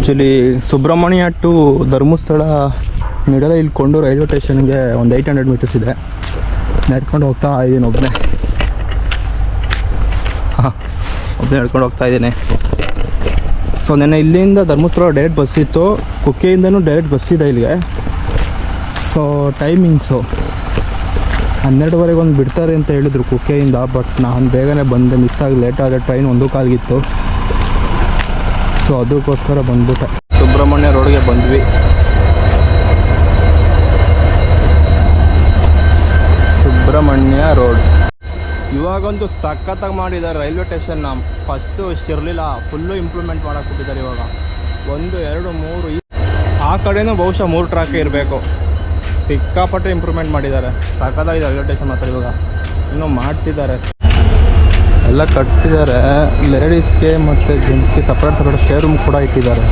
Actually Subrahmanya to Dharmasthala middle ಇಲ್ಲಿ ಕೊಂಡು railway ಸ್ಟೇಷನ್ಗೆ ಒಂದು ಏಯ್ಟ್ ಹಂಡ್ರೆಡ್ ಮೀಟರ್ಸ್ ಇದೆ. ನಡ್ಕೊಂಡು ಹೋಗ್ತಾ ಇದ್ದೀನಿ ಒಬ್ಬನೇ ಹಾಂ ಒಬ್ಬನೇ ನಡ್ಕೊಂಡು ಹೋಗ್ತಾ ಇದ್ದೀನಿ. ಸೊ ನೆನ್ನೆ ಇಲ್ಲಿಂದ ಧರ್ಮಸ್ಥಳ ಡೈರೆಕ್ಟ್ ಬಸ್ ಇತ್ತು. ಕುಕ್ಕೆಯಿಂದನೂ ಡೈರೆಕ್ಟ್ ಬಸ್ ಇದೆ ಇಲ್ಲಿಗೆ. ಸೊ ಟೈಮಿಂಗ್ಸು ಹನ್ನೆರಡುವರೆಗೆ ಒಂದು ಬಿಡ್ತಾರೆ ಅಂತ ಹೇಳಿದ್ರು ಕುಕ್ಕೆಯಿಂದ ಬಟ್ ನಾನು ಬೇಗನೆ ಬಂದೆ ಮಿಸ್ ಆಗಿ ಲೇಟ್ ಆದರೆ ಟ್ರೈನ್ ಒಂದು ಕಾಲ್ಗಿತ್ತು. ಸೊ ಅದಕ್ಕೋಸ್ಕರ ಬಂದ್ಬಿಟ್ಟೆ. ಸುಬ್ರಹ್ಮಣ್ಯ ರೋಡ್ಗೆ ಬಂದ್ವಿ. ಸುಬ್ರಹ್ಮಣ್ಯ ರೋಡ್. ಇವಾಗಂತೂ ಸಖತ್ತಾಗಿ ಮಾಡಿದ್ದಾರೆ ರೈಲ್ವೆ ಸ್ಟೇಷನ್ನ ಫಸ್ಟು ಇಷ್ಟಿರಲಿಲ್ಲ ಫುಲ್ಲು ಇಂಪ್ರೂವ್ಮೆಂಟ್ ಮಾಡಕ್ಕೆ ಇವಾಗ. ಒಂದು, ಎರಡು, ಮೂರು ಆ ಕಡೆನೂ ಬಹುಶಃ ಮೂರು ಟ್ರ್ಯಾಕ್ ಇರಬೇಕು. ಸಿಕ್ಕಾಪಟ್ಟೆ ಇಂಪ್ರೂವ್ಮೆಂಟ್ ಮಾಡಿದ್ದಾರೆ. ಸಖತ್ತಾಗಿದೆ ರೈಲ್ವೆ ಸ್ಟೇಷನ್ ಮಾತ್ರ ಇವಾಗ. ಇನ್ನೂ ಮಾಡ್ತಿದ್ದಾರೆ. ಎಲ್ಲ ಕಟ್ಟಿದ್ದಾರೆ. ಲೇಡೀಸ್ಗೆ ಮತ್ತು ಜೆಂಟ್ಸ್ಗೆ ಸಪ್ರೇಟ್ ಸಪ್ರೇಟ್ ಸ್ಟೇ ರೂಮ್ ಕೂಡ ಇಟ್ಟಿದ್ದಾರೆ.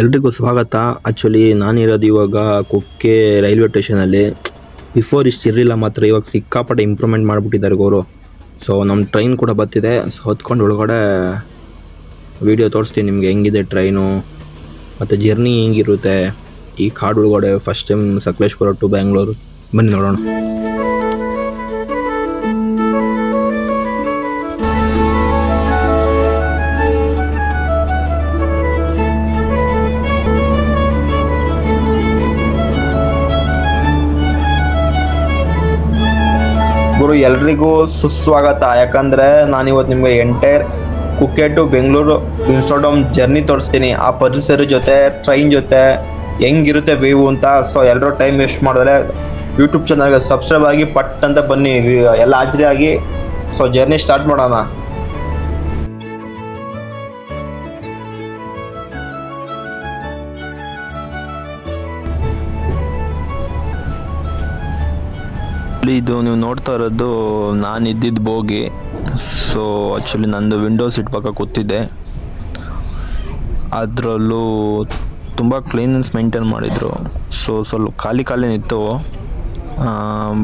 ಎಲ್ರಿಗೂ ಸ್ವಾಗತ. ಆ್ಯಕ್ಚುಲಿ ನಾನಿರೋದು ಇವಾಗ ಕುಕ್ಕೆ ರೈಲ್ವೆ ಸ್ಟೇಷನಲ್ಲಿ ಬಿಫೋರ್ ಇಷ್ಟು ಇರಲಿಲ್ಲ ಮಾತ್ರ, ಇವಾಗ ಸಿಕ್ಕಾಪಟ್ಟೆ ಇಂಪ್ರೂವ್ಮೆಂಟ್ ಮಾಡಿಬಿಟ್ಟಿದ್ದಾರೆ ಗೌರು. ಸೊ ನಮ್ಮ ಟ್ರೈನ್ ಕೂಡ ಬರ್ತಿದೆ. ಸೊ ಹೊತ್ಕೊಂಡು ಒಳಗಡೆ ವಿಡಿಯೋ ತೋರಿಸ್ತೀನಿ ನಿಮಗೆ ಹೆಂಗಿದೆ ಟ್ರೈನು ಮತ್ತು ಜರ್ನಿ ಹೆಂಗಿರುತ್ತೆ. ಈ ಕಾಡು ಒಳಗಡೆ first time Sakleshpur to Bangalore ಬನ್ನಿ ನೋಡೋಣ. ಗುರು, ಎಲ್ರಿಗೂ ಸುಸ್ವಾಗತ. ಯಾಕಂದ್ರೆ ನಾನಿವತ್ತು ನಿಮ್ಗೆ ಎಂಟೈರ್ ಕುಕ್ಕೆ ಟು ಬೆಂಗಳೂರು ಇನ್ಸ್ಟೋಡಮ್ ಜರ್ನಿ ತೋರಿಸ್ತೀನಿ. ಆ ಪರಿಸರ ಜೊತೆ ಟ್ರೈನ್ ಜೊತೆ ಹೆಂಗಿರುತ್ತೆ ವ್ಯೂ ಅಂತ. ಸೊ ಎಲ್ಲರೂ ಟೈಮ್ ವೇಸ್ಟ್ ಮಾಡಿದ್ರೆ ಯೂಟ್ಯೂಬ್ ಚಾನಲ್ಗೆ ಸಬ್ಸ್ಕ್ರೈಬ್ ಆಗಿ ಪಟ್ ಅಂತ ಬನ್ನಿ. ಎಲ್ಲ ಆಗಿ. ಸೊ ಜರ್ನಿ ಸ್ಟಾರ್ಟ್ ಮಾಡೋಣ. ಇದು ನೀವು ನೋಡ್ತಾ ಇರೋದು ನಾನು ಇದ್ದಿದ್ದು ಬೋಗಿ. ಸೊ ಆ್ಯಕ್ಚುಲಿ ನಂದು ವಿಂಡೋಸ್ ಇಟ್ ಪಕ್ಕ ಕೂತಿದ್ದೆ. ಅದರಲ್ಲೂ ತುಂಬ ಕ್ಲೀನೆನ್ಸ್ ಮೇಂಟೈನ್ ಮಾಡಿದರು. ಸೊ ಸ್ವಲ್ಪ ಖಾಲಿ ಖಾಲಿನಿತ್ತು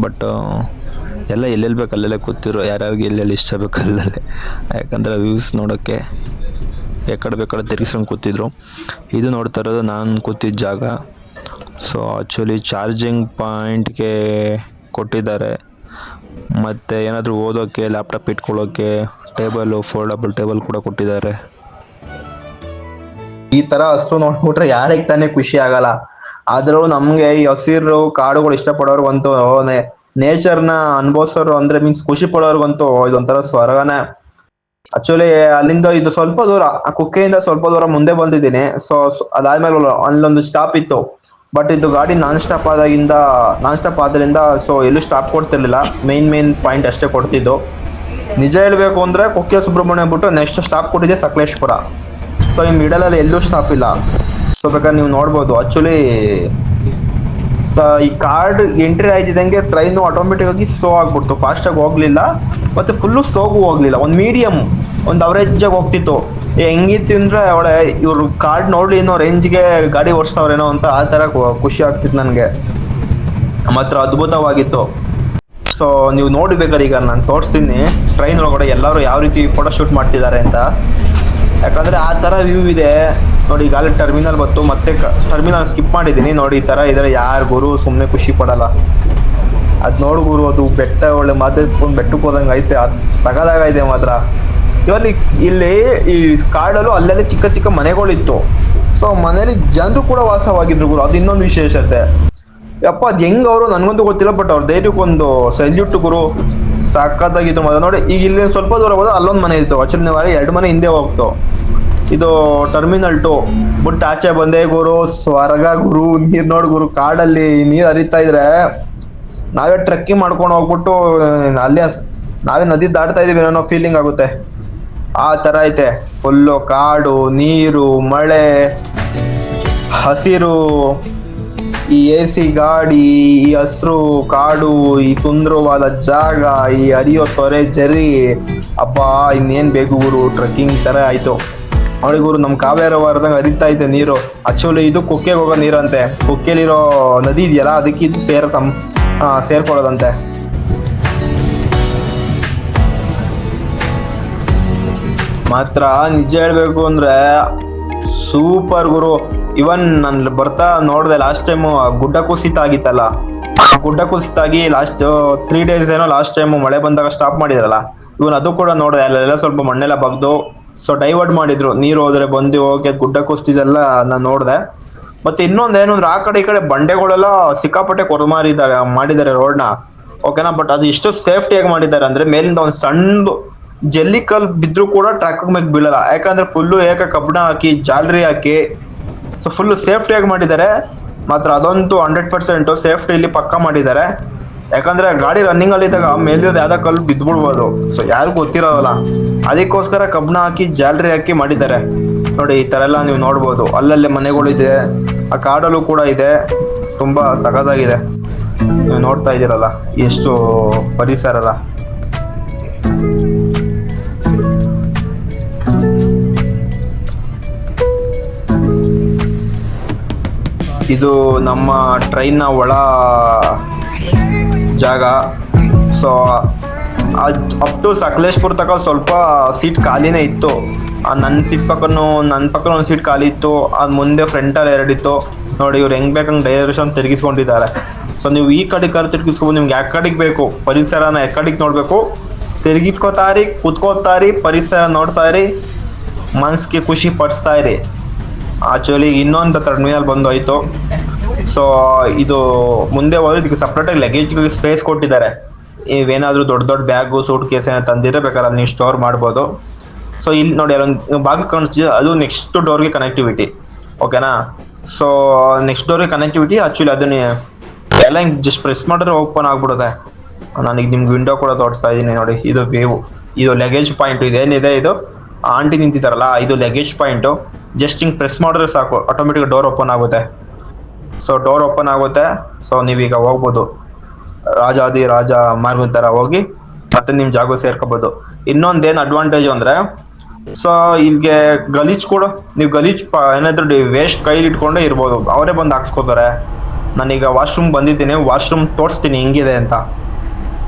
ಬಟ್ ಎಲ್ಲ ಎಲ್ಲೆಲ್ಲಿ ಬೇಕು ಅಲ್ಲೆಲ್ಲೇ ಕೂತಿರೋ, ಯಾರ್ಯಾರಿಗೆ ಎಲ್ಲೆಲ್ಲಿ ಇಷ್ಟ ಬೇಕು ಅಲ್ಲಲ್ಲೇ. ಯಾಕಂದರೆ ವ್ಯೂಸ್ ನೋಡೋಕ್ಕೆ ಎಕಡೆ ಬೇಕಾದ್ರೆ ತಿರ್ಗಿಸ್ಕೊಂಡು ಕೂತಿದ್ರು. ಇದು ನೋಡ್ತಾ ಇರೋದು ನಾನು ಕೂತಿದ್ದ ಜಾಗ. ಸೊ ಆ್ಯಕ್ಚುಲಿ ಚಾರ್ಜಿಂಗ್ ಪಾಯಿಂಟ್ಗೆ ಕೊಟ್ಟಿದ್ದಾರೆ. ಮತ್ತು ಏನಾದರೂ ಓದೋಕ್ಕೆ ಲ್ಯಾಪ್ಟಾಪ್ ಇಟ್ಕೊಳ್ಳೋಕ್ಕೆ ಟೇಬಲು ಫೋಲ್ಡಬಲ್ ಟೇಬಲ್ ಕೂಡ ಕೊಟ್ಟಿದ್ದಾರೆ. ಈ ತರ ಹಸು ನೋಡ್ಬಿಟ್ರೆ ಯಾರಿಗೆ ತಾನೇ ಖುಷಿ ಆಗಲ್ಲ. ಆದ್ರೂ ನಮ್ಗೆ ಈ ಹಸಿರು ಕಾಡುಗಳು ಇಷ್ಟಪಡೋರ್ಗಂತೂ ನೇಚರ್ನ ಅನುಭವಿಸೋರು ಅಂದ್ರೆ ಮೀನ್ಸ್ ಖುಷಿ ಪಡೋರ್ಗಂತೂ ಇದೊಂಥರ ಸ್ವರ್ಗನೇ. ಆಕ್ಚುಲಿ ಅಲ್ಲಿಂದ ಇದು ಸ್ವಲ್ಪ ದೂರ ಕುಕ್ಕೆಯಿಂದ ಸ್ವಲ್ಪ ದೂರ ಮುಂದೆ ಬಂದಿದ್ದೀನಿ. ಸೊ ಅದಾದ್ಮೇಲೆ ಅಲ್ಲೊಂದು ಸ್ಟಾಪ್ ಇತ್ತು. ಬಟ್ ಇದು ಗಾಡಿ ನಾನ್ ಸ್ಟಾಪ್ ಆದಾಗಿಂದ ನಾನ್ ಸ್ಟಾಪ್ ಆದ್ರಿಂದ ಸೊ ಎಲ್ಲೂ ಸ್ಟಾಪ್ ಕೊಡ್ತಿರ್ಲಿಲ್ಲ. ಮೇನ್ ಮೇನ್ ಪಾಯಿಂಟ್ ಅಷ್ಟೇ ಕೊಡ್ತಿದ್ದು. ನಿಜ ಹೇಳ್ಬೇಕು ಅಂದ್ರೆ ಕುಕ್ಕೆ ಸುಬ್ರಹ್ಮಣ್ಯ ಬಿಟ್ಟು ನೆಕ್ಸ್ಟ್ ಸ್ಟಾಪ್ ಕೊಟ್ಟಿದೆ ಸಕಲೇಶ್ಪುರ. ಸೊ ಈ ಮಿಡಲ್ ಅಲ್ಲಿ ಎಲ್ಲೂ ಸ್ಟಾಪ್ ಇಲ್ಲ. ಸೊ ಬೇಕಾದ್ರೆ ನೀವು ನೋಡ್ಬೋದು. ಆಕ್ಚುಲಿ ಈ ಕಾರ್ಡ್ ಎಂಟ್ರಿ ಆಯ್ತಿದಂಗೆ ಟ್ರೈನ್ ಆಟೋಮೆಟಿಕ್ ಆಗಿ ಸ್ಲೋ ಆಗ್ಬಿಡ್ತು. ಫಾಸ್ಟ್ ಆಗಿ ಹೋಗ್ಲಿಲ್ಲ. ಮತ್ತೆ ಫುಲ್ಲು ಸ್ಲೋಗೂ ಹೋಗ್ಲಿಲ್ಲ. ಒಂದು ಮೀಡಿಯಂ ಒಂದು ಆಗಿ ಹೋಗ್ತಿತ್ತು. ಹೆಂಗಿತ್ತು ಅಂದ್ರೆ, ಅವಳೆ, ಇವ್ರು ಕಾರ್ಡ್ ನೋಡ್ಲಿ ಏನೋ ರೇಂಜ್ಗೆ ಗಾಡಿ ಓಡಿಸ್ತಾವ್ರೇನೋ ಅಂತ ಆ ತರ ಖುಷಿ ಆಗ್ತಿತ್ತು ನನಗೆ. ಮಾತ್ರ ಅದ್ಭುತವಾಗಿತ್ತು. ಸೊ ನೀವು ನೋಡ್ಬೇಕಾದ್ರೆ ಈಗ ನಾನು ತೋರಿಸ್ತೀನಿ. ಟ್ರೈನ್ ಒಳಗಡೆ ಎಲ್ಲರೂ ಯಾವ ರೀತಿ ಫೋಟೋ ಶೂಟ್ ಮಾಡ್ತಿದ್ದಾರೆ ಅಂತ. ಯಾಕಂದ್ರೆ ಆ ತರ ವ್ಯೂ ಇದೆ. ನೋಡಿ ಈಗ ಅಲ್ಲಿ ಟರ್ಮಿನಲ್ ಬಂತು. ಮತ್ತೆ ಟರ್ಮಿನಲ್ ಸ್ಕಿಪ್ ಮಾಡಿದ್ದೀನಿ. ನೋಡಿ, ಈ ತರ ಇದ್ರೆ ಯಾರು ಗುರು ಸುಮ್ಮನೆ ಖುಷಿ ಪಡಲ್ಲ. ಅದ್ ನೋಡು ಗುರು, ಅದು ಬೆಟ್ಟ, ಒಳ್ಳೆ ಮಾತಾಡ್ಕೊಂಡು ಬೆಟ್ಟಕ್ಕೆ ಹೋದಂಗೆ ಐತೆ. ಅದು ಸಗದಾಗೈತೆ ಮಾತ್ರ. ಇವಲ್ಲಿ ಇಲ್ಲಿ ಈ ಕಾಡಲ್ಲೂ ಅಲ್ಲೆಲ್ಲ ಚಿಕ್ಕ ಚಿಕ್ಕ ಮನೆಗಳಿತ್ತು. ಸೊ ಮನೇಲಿ ಜನರು ಕೂಡ ವಾಸವಾಗಿದ್ರು ಗುರು. ಅದು ಇನ್ನೊಂದು ವಿಶೇಷತೆ. ಯಪ್ಪ, ಅದು ಹೆಂಗ್ ಅವರು? ನನಗಂತೂ ಗೊತ್ತಿಲ್ಲ ಬಟ್ ಅವ್ರ ಧೈರ್ಯಕ್ಕೊಂದು ಸೆಲ್ಯೂಟ್ ಗುರು. ಸಖತ್ತಾಗಿತ್ತು ಮೊದಲು ನೋಡಿ, ಈಗ ಇಲ್ಲಿ ಸ್ವಲ್ಪ ದೂರ ಹೋದ ಅಲ್ಲೊಂದು ಮನೆ ಇತ್ತು ಆಕ್ಚುಲಿ ನೀವು ಎರಡು ಮನೆ ಹಿಂದೆ ಹೋಗ್ತು ಇದು ಟರ್ಮಿನಲ್ ಟು ಬಿಟ್ಟು ಆಚೆ ಬಂದೆ ಗುರು, ಸ್ವರ್ಗ ಗುರು, ನೀರ್ ನೋಡ್ ಗುರು, ಕಾಡಲ್ಲಿ ನೀರ್ ಹರಿತಾ ಇದ್ರೆ ನಾವೇ ಟ್ರೆಕ್ಕಿಂಗ್ ಮಾಡ್ಕೊಂಡು ಹೋಗ್ಬಿಟ್ಟು, ಅಲ್ಲೇ ನಾವೇ ನದಿ ದಾಟ್ತಾ ಇದೀವಿ ಅನ್ನೋ ಫೀಲಿಂಗ್ ಆಗುತ್ತೆ. ಆ ತರ ಐತೆ. ಫುಲ್ಲು ಕಾಡು, ನೀರು, ಮಳೆ, ಹಸಿರು. ಈ ಎ ಸಿ ಗಾಡಿ, ಈ ಹಸಿರು ಕಾಡು, ಈ ಸುಂದರವಾದ ಜಾಗ, ಈ ಹರಿಯೋ ತೊರೆ ಜರಿ. ಅಬ್ಬಾ, ಇನ್ನೇನ್ ಬೇಕು ಗುರು? ಟ್ರಕ್ಕಿಂಗ್ ತರ ಆಯ್ತು. ನೋಡಿ ಗುರು, ನಮ್ ಕಾವೇರವಾರದಂಗ ಹರಿತಾ ಐತೆ ನೀರು. ಆಕ್ಚುಲಿ ಇದು ಕುಕ್ಕೆಗೆ ಹೋಗೋ ನೀರಂತೆ. ಕುಕ್ಕೆಲಿರೋ ನದಿ ಇದೆಯಲ್ಲ, ಅದಕ್ಕೆ ಇದು ಸೇರ ಸಂ ಸೇರ್ಕೊಳ್ಳೋದಂತೆ. ಮಾತ್ರ ನಿಜ ಹೇಳ್ಬೇಕು ಅಂದ್ರೆ ಸೂಪರ್ ಗುರು. ಇವನ್ ನನ್ ಬರ್ತಾ ನೋಡ್ದೆ ಲಾಸ್ಟ್ ಟೈಮ್ ಗುಡ್ಡ ಕುಸಿತ ಆಗಿತ್ತಲ್ಲ ಗುಡ್ಡ ಕುಸಿತ ಆಗಿ ಲಾಸ್ಟ್ ತ್ರೀ ಡೇಸ್ ಏನೋ ಲಾಸ್ಟ್ ಟೈಮ್ ಮಳೆ ಬಂದಾಗ ಸ್ಟಾಪ್ ಮಾಡಿದ್ರಲ್ಲ, ಇವನ್ ಅದು ಕೂಡ ನೋಡ್ದೆ, ಅಲ್ಲೆಲ್ಲ ಸ್ವಲ್ಪ ಮಣ್ಣೆಲ್ಲ ಬಗ್ದು ಸೊ ಡೈವರ್ಟ್ ಮಾಡಿದ್ರು, ನೀರು ಹೋದ್ರೆ ಬಂದು ಹೋಗಿ ಗುಡ್ಡ ಕುಸ್ತಿದೆಲ್ಲ ನಾನು ನೋಡ್ದೆ. ಮತ್ತೆ ಇನ್ನೊಂದ್ ಏನಂದ್ರೆ ಆ ಕಡೆ ಈ ಕಡೆ ಬಂಡೆಗಳೆಲ್ಲ ಸಿಕ್ಕಾಪಟ್ಟೆ ಕೊರಮಾರಿದಾಗ ಮಾಡಿದ್ದಾರೆ ರೋಡ್ನ ಓಕೆನಾ ಬಟ್ ಅದು ಇಷ್ಟು ಸೇಫ್ಟಿಯಾಗಿ ಮಾಡಿದ್ದಾರೆ ಅಂದ್ರೆ ಮೇಲಿಂದ ಒಂದು ಸಣ್ಣ ಜಲ್ಲಿ ಕಲ್ ಬಿದ್ರು ಕೂಡ ಟ್ರ್ಯಾಕ್ ಮೇಲೆ ಬೀಳಲ್ಲ. ಯಾಕಂದ್ರೆ ಫುಲ್ಲು ಏಕ ಕಬ್ಬಣ ಹಾಕಿ, ಜಾಲರಿ ಹಾಕಿ ಸೊ ಫುಲ್ ಸೇಫ್ಟಿಯಾಗಿ ಮಾಡಿದ್ದಾರೆ. ಮಾತ್ರ ಅದಂತೂ ಹಂಡ್ರೆಡ್ ಪರ್ಸೆಂಟ್ ಸೇಫ್ಟಿ ಇಲ್ಲಿ ಪಕ್ಕ ಮಾಡಿದ್ದಾರೆ. ಯಾಕಂದ್ರೆ ಗಾಡಿ ರನ್ನಿಂಗ್ ಅಲ್ಲಿ ಇದ್ದಾಗ ಮೇಲಿರೋದು ಯಾವ್ದೋ ಕಲ್ಲು ಬಿದ್ದ್ಬಿಡ್ಬೋದು ಸೊ ಯಾರಿಗೂ ಗೊತ್ತಿರೋಲ್ಲ. ಅದಕ್ಕೋಸ್ಕರ ಕಬ್ಬಣ ಹಾಕಿ ಜಾಲರಿ ಹಾಕಿ ಮಾಡಿದ್ದಾರೆ. ನೋಡಿ, ಈ ತರ ಎಲ್ಲ ನೀವು ನೋಡ್ಬೋದು. ಅಲ್ಲಲ್ಲೇ ಮನೆಗಳಿದೆ ಆ ಕಾಡಲ್ಲೂ ಕೂಡ ಇದೆ. ತುಂಬಾ ಸಖತ್ತಾಗಿದೆ. ನೀವು ನೋಡ್ತಾ ಇದ್ದೀರಲ್ಲ, ಎಷ್ಟು ಪರಿಸರ ಇದು ನಮ್ಮ ಟ್ರೈನ್ನ ಒಳ ಜಾಗ. ಸೊ ಅಪ್ ಟು ಸಕಲೇಶ್ಪುರ್ ತಕ ಸ್ವಲ್ಪ ಸೀಟ್ ಖಾಲಿನೇ ಇತ್ತು. ನನ್ನ ಸೀಟ್ ಪಕ್ಕನೂ ನನ್ನ ಪಕ್ಕ ಒಂದು ಸೀಟ್ ಖಾಲಿ ಇತ್ತು. ಅದು ಮುಂದೆ ಫ್ರಂಟಲ್ಲಿ ಎರಡಿತ್ತು ನೋಡಿ, ಇವ್ರು ಹೆಂಗೆ ಬೇಕಂಗೆ ಡೈರೆಕ್ಷನ್ ತಿರುಗಿಸ್ಕೊಂಡಿದ್ದಾರೆ. ಸೊ ನೀವು ಈ ಕಡೆ ಕರೆ ತಿರುಗಿಸ್ಕೊಂಡು ನಿಮ್ಗೆ ಯಾವ ಕಡೆಗೆ ಬೇಕು? ಪರಿಸರನ ಯಾವ ನೋಡಬೇಕು? ತಿರುಗಿಸ್ಕೋತಾರಿ ಕುತ್ಕೋತಾರಿ ಪರಿಸರ ನೋಡ್ತಾ ಇರಿ ಮನಸ್ಸಿಗೆ ಖುಷಿ ಪಡಿಸ್ತಾ ಇರಿ. ಆಕ್ಚುಲಿ ಇನ್ನೊಂದು ಟರ್ಮಿನಲ್ ಬಂದು ಹೋಯ್ತು ಸೊ ಇದು ಮುಂದೆ ಹೋದ್ರೆ ಇದಕ್ಕೆ ಸಪ್ರೇಟಾಗಿ ಲಗೇಜ್ಗೆ ಸ್ಪೇಸ್ ಕೊಟ್ಟಿದ್ದಾರೆ. ಇವೇನಾದ್ರೂ ದೊಡ್ಡ ದೊಡ್ಡ ಬ್ಯಾಗು ಸೂಟ್ ಕೇಸ್ ಏನೋ ತಂದಿದ್ರೆ ಬೇಕಾದ್ರೆ ನೀವು ಸ್ಟೋರ್ ಮಾಡ್ಬೋದು. ಸೊ ಇಲ್ಲಿ ನೋಡಿ, ಅಲ್ಲೊಂದು ಬಾಗಿಲು ಕಾಣಿಸ್ತಿದೆ. ಅದು ನೆಕ್ಸ್ಟ್ ಡೋರ್ಗೆ ಕನೆಕ್ಟಿವಿಟಿ ಓಕೆನಾ ಸೊ ನೆಕ್ಸ್ಟ್ ಡೋರ್ಗೆ ಕನೆಕ್ಟಿವಿಟಿ ಆಕ್ಚುಲಿ ಅದನ್ನ ಎಲ್ಲ ಹಿಂಗೆ ಜಸ್ಟ್ ಪ್ರೆಸ್ ಮಾಡಿದ್ರೆ ಓಪನ್ ಆಗ್ಬಿಡುತ್ತೆ. ನನಗೆ ನಿಮ್ಗೆ ವಿಂಡೋ ಕೂಡ ತೋರಿಸ್ತಾ ಇದ್ದೀನಿ ನೋಡಿ, ಇದು ವೇವು ಇದು ಲಗೇಜ್ ಪಾಯಿಂಟ್ ಇದೇನಿದೆ ಇದು? ಆಂಟಿ ನಿಂತಿದ್ದಾರಲ್ಲ, ಇದು ಲಗೇಜ್ ಪಾಯಿಂಟು ಜಸ್ಟ್ ಹಿಂಗೆ ಪ್ರೆಸ್ ಮಾಡಿದ್ರೆ ಸಾಕು. ಆಟೋಮೆಟಿಕ್ ಡೋರ್ ಓಪನ್ ಆಗುತ್ತೆ. ಸೊ ಡೋರ್ ಓಪನ್ ಆಗುತ್ತೆ. ಸೊ ನೀವೀಗ ಹೋಗ್ಬೋದು. ರಾಜಾದಿ ರಾಜ ಮಾರ್ಗ ಥರ ಹೋಗಿ ಮತ್ತೆ ನಿಮ್ಮ ಜಾಗ ಸೇರ್ಕೋಬೋದು. ಇನ್ನೊಂದೇನು ಅಡ್ವಾಂಟೇಜ್ ಅಂದರೆ ಸೊ ಇಲ್ಲಿಗೆ ಗಲೀಜ್ ಕೂಡ. ನೀವು ಗಲೀಜ್ ಪ, ಏನಾದರೂ ವೇಸ್ಟ್ ಕೈಲಿ ಇಟ್ಕೊಂಡೇ ಇರ್ಬೋದು. ಅವರೇ ಬಂದು ಹಾಕ್ಸ್ಕೋತಾರೆ. ನಾನೀಗ ವಾಶ್ರೂಮ್ ಬಂದಿದ್ದೀನಿ. ವಾಶ್ರೂಮ್ ತೋರಿಸ್ತೀನಿ. ಹಿಂಗಿದೆ ಅಂತ.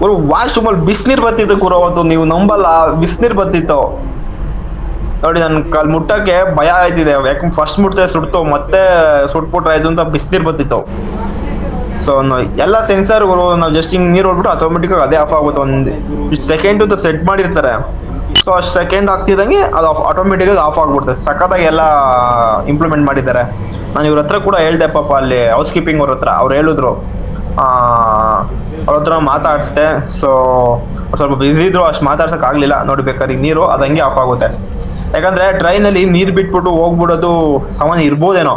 ಅವರು ವಾಶ್ರೂಮಲ್ಲಿ ಬಿಸಿನೀರು ಬತ್ತಿತ್ತು ಗುರು ಅವತ್ತು. ನೀವು ನಂಬಲ್ಲ. ಬಿಸಿನೀರು ಬತ್ತಿತ್ತು. ನೋಡಿ ನನ್ನ ಕಾಲ್ ಮುಟ್ಟಕ್ಕೆ ಭಯ ಆಯ್ತಿದೆ. ಯಾಕಂದ್ರೆ ಫಸ್ಟ್ ಮುಟ್ಟೆ ಸುಡ್ತು, ಮತ್ತೆ ಸುಟ್ಬಿಟ್ರೆ ಆಯ್ತು ಅಂತ ಬಿಸಿನೀರು ಬರ್ತಿತ್ತು ಸೊ ಎಲ್ಲ ಸೆನ್ಸರ್ಗಳು ನಾವು ಜಸ್ಟ್ ಹಿಂಗೆ ನೀರು ಹೊಡ್ಬಿಟ್ಟು ಆಟೋಮೆಟಿಕ್ ಅದೇ ಆಫ್ ಆಗುತ್ತೆ. ಒಂದು ಸೆಕೆಂಡ್ ಅಂತ ಸೆಟ್ ಮಾಡಿರ್ತಾರೆ. ಸೊ ಅಷ್ಟು ಸೆಕೆಂಡ್ ಆಗ್ತಿದ್ದಂಗೆ ಅದು ಆಟೋಮೆಟಿಕ್ ಆಫ್ ಆಗ್ಬಿಡುತ್ತೆ. ಸಖತ್ತಾಗಿ ಎಲ್ಲ ಇಂಪ್ಲಿಮೆಂಟ್ ಮಾಡಿದ್ದಾರೆ. ನಾನು ಇವ್ರ ಹತ್ರ ಕೂಡ ಹೇಳ್ದೆ, ಪಾಪ ಅಲ್ಲಿ ಹೌಸ್ ಕೀಪಿಂಗ್ ಅವ್ರ ಹತ್ರ. ಅವ್ರು ಹೇಳಿದ್ರು. ಅವ್ರ ಹತ್ರ ಮಾತಾಡಿಸ್ದೆ. ಸೊ ಸ್ವಲ್ಪ ಬ್ಯುಸಿ ಇದ್ರು, ಅಷ್ಟು ಮಾತಾಡ್ಸಕ್ ಆಗಲಿಲ್ಲ. ನೋಡಿ, ಬೇಕಾದ್ರೆ ನೀರು ಅದು ಹಂಗೆ ಆಫ್ ಆಗುತ್ತೆ. ಯಾಕಂದ್ರೆ ಟ್ರೈನಲ್ಲಿ ನೀರು ಬಿಟ್ಬಿಟ್ಟು ಹೋಗ್ಬಿಡೋದು ಸಾಮಾನ್ಯ ಇರ್ಬೋದೇನೋ.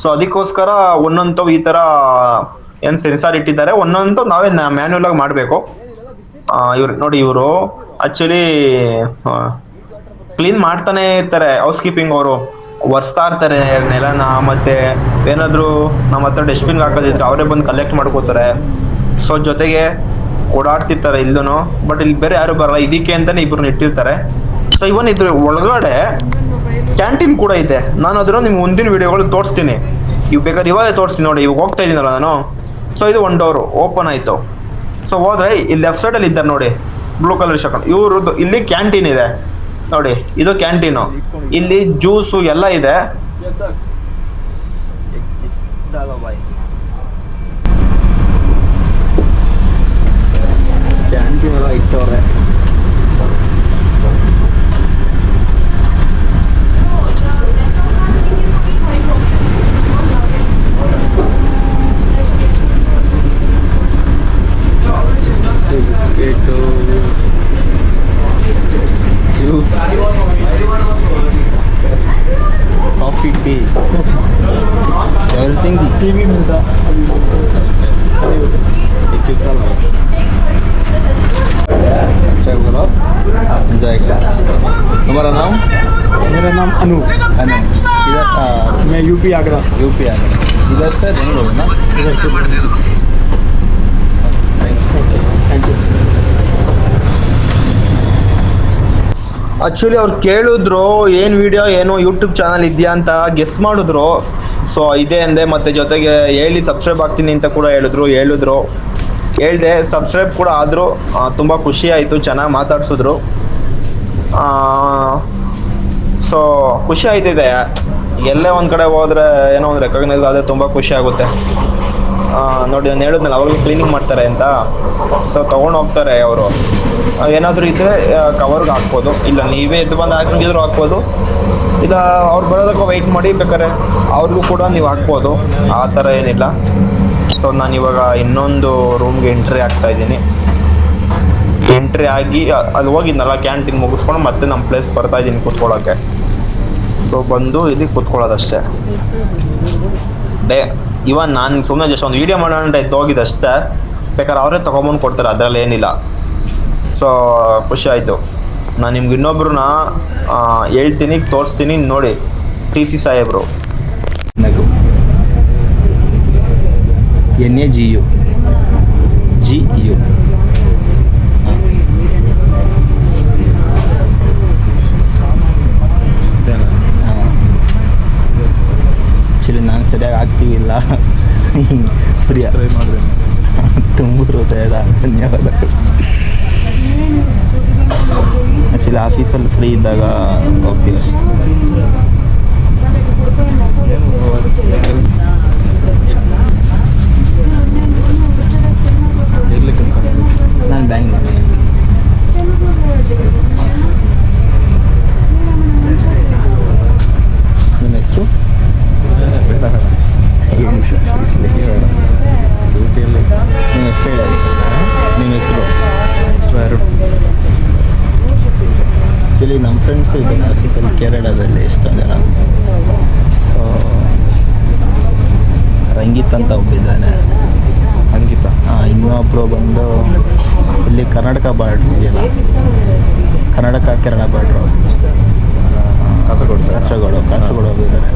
ಸೊ ಅದಕ್ಕೋಸ್ಕರ ಒಂದೊಂದು ಈ ತರ ಏನ್ ಸೆನ್ಸಾರ್ ಇಟ್ಟಿದ್ದಾರೆ, ಒಂದೊಂದು ನಾವೇ ಮ್ಯಾನ್ಯಲ್ ಆಗಿ ಮಾಡಬೇಕು. ಇವ್ರು, ನೋಡಿ ಇವರು ಆಕ್ಚುಲಿ ಕ್ಲೀನ್ ಮಾಡ್ತಾನೆ ಇರ್ತಾರೆ ಹೌಸ್ ಕೀಪಿಂಗ್ ಅವರು. ಒರೆಸ್ತಾ ಇರ್ತಾರೆ ನೆಲನ, ಮತ್ತೆ ಏನಾದ್ರು ನಮ್ಮ ಹತ್ರ ಡಸ್ಟ್ಬಿನ್ ಹಾಕೋದಿದ್ರೆ ಅವರೇ ಬಂದು ಕಲೆಕ್ಟ್ ಮಾಡ್ಕೋತಾರೆ. ಸೊ ಜೊತೆಗೆ ಓಡಾಡ್ತಿರ್ತಾರೆ ಇಲ್ಲೂ ಬಟ್ ಇಲ್ಲಿ ಬೇರೆ ಯಾರು ಬರಲ್ಲ, ಇದಕ್ಕೆ ಅಂತಾನೆ ಇಬ್ರನ್ನ ಇಟ್ಟಿರ್ತಾರೆ. ಸೊ ಇವನ್ ಇದ್ರ ಒಳಗಡೆ ಕ್ಯಾಂಟೀನ್ ಕೂಡ ಇದೆ. ನಾನು ಅದನ್ನು ನಿಮ್ಗೆ ಮುಂದಿನ ವಿಡಿಯೋಗಳು ತೋರಿಸ್ತೀನಿ. ಇವ್ ಬೇಕಾದ್ರೆ ಇವಾಗ ತೋರಿಸ್ತೀನಿ ನೋಡಿ ಇವಾಗ ಹೋಗ್ತಾ ಇದ್ದೀನಲ್ಲ ನಾನು. ಸೊ ಇದು ಒನ್ ಡೋರು ಓಪನ್ ಆಯಿತು. ಸೊ ಹೋದ್ರೆ ಇಲ್ಲಿ ಲೆಫ್ಟ್ ಸೈಡಲ್ಲಿ ಇದ್ದಾರೆ ನೋಡಿ ಬ್ಲೂ ಕಲರ್ ಶರ್ಟ್ ಇವ್ರದ್ದು ಇಲ್ಲಿ ಕ್ಯಾಂಟೀನ್ ಇದೆ. ನೋಡಿ ಇದು ಕ್ಯಾಂಟೀನು ಇಲ್ಲಿ ಜ್ಯೂಸು ಎಲ್ಲ ಇದೆ. ಕ್ಯಾಂಟೀನ್ ಎಲ್ಲ ಇಟ್ಟವ್ರೆ ಬಿಸ್ಕೆಟು ಜ್ಯೂಸ್ ಕಾಫಿ ಟೀ ਹੈਲਥਿੰਗ ਦੀ मिलता एक चीज का ਚਿੱਟਾ ਲਾ शेव कबाब जाएगा तुम्हारा नाम मेरा नाम अनु अनु इधर मैं यूपी आगरा यूपी आगरा इधर से नहीं लोग ना इधर से थैंक ಆ್ಯಕ್ಚುಲಿ ಅವ್ರು ಕೇಳಿದ್ರು ಏನು ವಿಡಿಯೋ ಏನು ಯೂಟ್ಯೂಬ್ ಚಾನಲ್ ಇದೆಯಾ ಅಂತ ಗೆಸ್ ಮಾಡಿದ್ರು ಸೊ ಇದೆ ಅಂದೆ, ಮತ್ತೆ ಜೊತೆಗೆ ಹೇಳಿ ಸಬ್ಸ್ಕ್ರೈಬ್ ಆಗ್ತೀನಿ ಅಂತ ಕೂಡ ಹೇಳಿದ್ರು ಹೇಳಿದ್ರು. ಹೇಳ್ದೆ ಸಬ್ಸ್ಕ್ರೈಬ್ ಕೂಡ ಆದ್ರು ತುಂಬ ಖುಷಿ ಆಯ್ತು, ಚೆನ್ನಾಗಿ ಮಾತಾಡ್ಸಿದ್ರು. ಸೊ ಖುಷಿ ಆಯ್ತಿದೆ ಎಲ್ಲೇ ಒಂದು ಕಡೆ ಹೋದ್ರೆ ಏನೋ ಒಂದು ರೆಕಗ್ನೈಸ್ ಆದರೆ ತುಂಬ ಖುಷಿ ಆಗುತ್ತೆ. ನೋಡಿ, ನಾನು ಹೇಳಿದ್ನಲ್ಲ ಅವ್ರಿಗೆ ಕ್ಲೀನಿಂಗ್ ಮಾಡ್ತಾರೆ ಅಂತ. ಸೊ ತೊಗೊಂಡು ಹೋಗ್ತಾರೆ ಅವರು. ಏನಾದರೂ ಇದ್ದರೆ ಕವರ್ಗೆ ಹಾಕ್ಬೋದು. ಇಲ್ಲ, ನೀವೇ ಎದ್ದು ಬಂದು ಹಾಕಿದ್ರು ಹಾಕ್ಬೋದು. ಇಲ್ಲ, ಅವ್ರು ಬರೋದಕ್ಕೆ ವೆಯ್ಟ್ ಮಾಡಿ ಬೇಕಾದ್ರೆ ಅವ್ರಿಗೂ ಕೂಡ ನೀವು ಹಾಕ್ಬೋದು. ಆ ಥರ ಏನಿಲ್ಲ. ಸೊ ನಾನು ಇವಾಗ ಇನ್ನೊಂದು ರೂಮ್ಗೆ ಎಂಟ್ರಿ ಆಗ್ತಾ ಇದ್ದೀನಿ. ಎಂಟ್ರಿ ಆಗಿ ಅಲ್ಲಿ ಹೋಗಿದ್ನಲ್ಲ ಕ್ಯಾಂಟೀನ್ ಮುಗಿಸ್ಕೊಂಡು ಮತ್ತೆ ನಮ್ಮ ಪ್ಲೇಸ್ ಬರ್ತಾ ಇದ್ದೀನಿ ಕೂತ್ಕೊಳ್ಳೋಕ್ಕೆ ಸೊ ಬಂದು ಇಲ್ಲಿ ಕೂತ್ಕೊಳ್ಳೋದಷ್ಟೇ. ಡೇ ಇವನ್ ನಾನು ಸುಮ್ಮನೆ ಜಸ್ಟ್ ಒಂದು ವೀಡಿಯೋ ಮಾಡೋಣ ಎದ್ದು ಹೋಗಿದ್ದಷ್ಟೇ ಬೇಕಾದ್ರೆ ಅವರೇ ತೊಗೊಂಬಂದು ಕೊಡ್ತಾರೆ, ಅದರಲ್ಲಿ ಏನಿಲ್ಲ. ಸೊ ಖುಷಿ ಆಯಿತು. ನಾನು ನಿಮ್ಗೆ ಇನ್ನೊಬ್ರನ್ನ ಹೇಳ್ತೀನಿ ತೋರಿಸ್ತೀನಿ ನೋಡಿ. ಟಿ ಸಿ ಸಾಹೇಬ್ರು. N A G U. G U. Actually ನಾನು ಸರಿಯಾಗಿ ಆಗ್ತೀವಿಲ್ಲ ಮಾಡಿದೆ ತುಂಬ ಹೃದಯದ ಧನ್ಯವಾದಗಳು. ಆ್ಯಕ್ಚುಲಿ ಆಫೀಸಲ್ಲಿ ಫ್ರೀ ಇದ್ದಾಗ ಹೋಗ್ತೀವಿ ಅಷ್ಟೇ ನಾನು ಬ್ಯಾಂಗ್ಳೂರು ನಿಮ್ಮ ಹೆಸರು ಏಳು ನಿಮಿಷ ನಿಮ್ಮ ಹೆಸರು ಹೇಳಿ ನಿಮ್ಮ ಹೆಸರು ಆ್ಯಕ್ಚುಲಿ ನಮ್ಮ ಫ್ರೆಂಡ್ಸ್ ಇದ್ದಾರೆ ಆಫೀಸಲ್ಲಿ ಕೇರಳದಲ್ಲಿ ಎಷ್ಟೊಂದು ಜನ ಸೊ ರಂಗಿತ್ ಅಂತ ಒಬ್ಬಿದ್ದಾನೆ ಅಂಕಿತ ಹಾಂ ಇನ್ನೊಬ್ಬರು ಬಂದು ಇಲ್ಲಿ ಕರ್ನಾಟಕ ಬಾರ್ಡ್ರ್ ಇದೆಯಲ್ಲ ಕರ್ನಾಟಕ ಕೇರಳ ಬಾರ್ಡ್ರು ಕಾಸರಗೋಡು ಕಾಸ್ಟ್ಗಳು ಹೋಗಿದ್ದಾರೆ.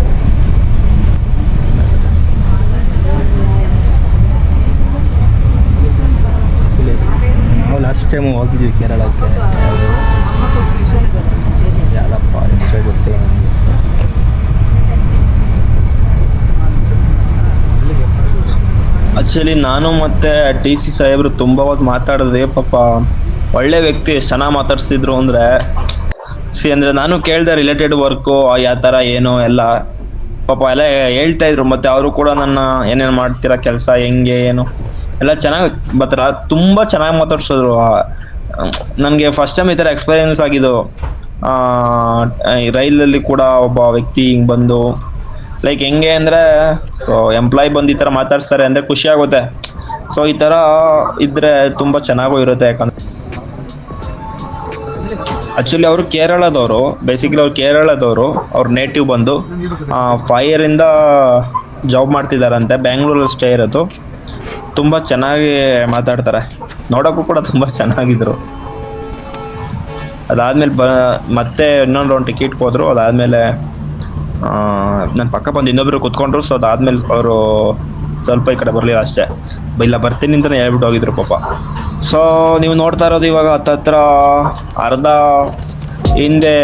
ನಾವು ಲಾಸ್ಟ್ ಟೈಮ್ ಹೋಗಿದ್ವಿ ಕೇರಳಕ್ಕೆ. ಯಾರಪ್ಪ ಹೆಸರೇ ಗೊತ್ತಿಲ್ಲ ನನಗೆ ಆಕ್ಚುಲಿ ನಾನು ಮತ್ತೆ ಟಿ ಸಿ ಸಾಹೇಬ್ರು ತುಂಬ ಹೊತ್ತು ಮಾತಾಡಿದ್ವಿ ಪಾಪ ಒಳ್ಳೆ ವ್ಯಕ್ತಿ ಎಷ್ಟು ಚೆನ್ನಾಗಿ ಮಾತಾಡ್ಸಿದ್ರು ಅಂದರೆ ಸಿ ಅಂದ್ರೆ ನಾನು ಕೇಳ್ದೆ ರಿಲೇಟೆಡ್ ವರ್ಕು ಯಾವ ಥರ ಏನು ಎಲ್ಲ. ಪಾಪ ಎಲ್ಲ ಹೇಳ್ತಾ ಇದ್ರು, ಮತ್ತೆ ಅವರು ಕೂಡ ನನ್ನ ಏನೇನು ಮಾಡ್ತೀರಾ ಕೆಲಸ, ಹೆಂಗೆ, ಏನು. ಎಲ್ಲ ಚೆನ್ನಾಗಿ ಬರ್ತಾರ ತುಂಬ ಚೆನ್ನಾಗಿ ಮಾತಾಡ್ಸಿದ್ರು. ನನಗೆ ಫಸ್ಟ್ ಟೈಮ್ ಈ ಥರ ಎಕ್ಸ್ಪೀರಿಯನ್ಸ್ ಆಗಿದ್ದು ರೈಲಲ್ಲಿ ಕೂಡ ಒಬ್ಬ ವ್ಯಕ್ತಿ ಹಿಂಗೆ ಬಂದು ಲೈಕ್ ಹೆಂಗೆ ಅಂದರೆ ಸೊ ಎಂಪ್ಲಾಯ್ ಬಂದು ಈ ಥರ ಮಾತಾಡ್ಸ್ತಾರೆ ಅಂದರೆ ಖುಷಿ ಆಗುತ್ತೆ. ಸೊ ಈ ಥರ ಇದ್ರೆ ತುಂಬ ಚೆನ್ನಾಗೂ ಇರುತ್ತೆ ಯಾಕಂದ್ರೆ ಆಕ್ಚುಲಿ ಅವರು ಕೇರಳದವರು. ಬೇಸಿಕಲಿ ಅವ್ರು ಕೇರಳದವರು. ಅವ್ರ ನೇಟಿವ್ ಬಂದು ಫೈರಿಂದ ಜಾಬ್ ಮಾಡ್ತಿದ್ದಾರಂತೆ ಬ್ಯಾಂಗ್ಳೂರಲ್ಲಿ ಸ್ಟೇ ಇರೋದು. ತುಂಬ ಚೆನ್ನಾಗಿ ಮಾತಾಡ್ತಾರೆ. ನೋಡೋಕ್ಕೂ ಕೂಡ ತುಂಬ ಚೆನ್ನಾಗಿದ್ರು. ಅದಾದ್ಮೇಲೆ ಬ, ಮತ್ತೆ ಇನ್ನೊಂದು ರೌಂಡ್ ಟಿಕೆಟ್ ಹೋದ್ರು. ಅದಾದ್ಮೇಲೆ ನನ್ನ ಪಕ್ಕ ಬಂದು ಇನ್ನೊಬ್ರು ಕುತ್ಕೊಂಡ್ರು. ಸೊ ಅದಾದ್ಮೇಲೆ ಅವರು ಸ್ವಲ್ಪ ಈ ಕಡೆ ಬರಲಿಲ್ಲ ಅಷ್ಟೇ. ಇಲ್ಲ, ಬರ್ತೀನಿ ಅಂತಲೇ ಹೇಳ್ಬಿಟ್ಟು ಹೋಗಿದ್ರು ಪಾಪ. ಸೊ ನೀವು ನೋಡ್ತಾ ಇರೋದು ಇವಾಗ ಹತ್ತತ್ರ ಅರ್ಧ ಹಿಂದೆ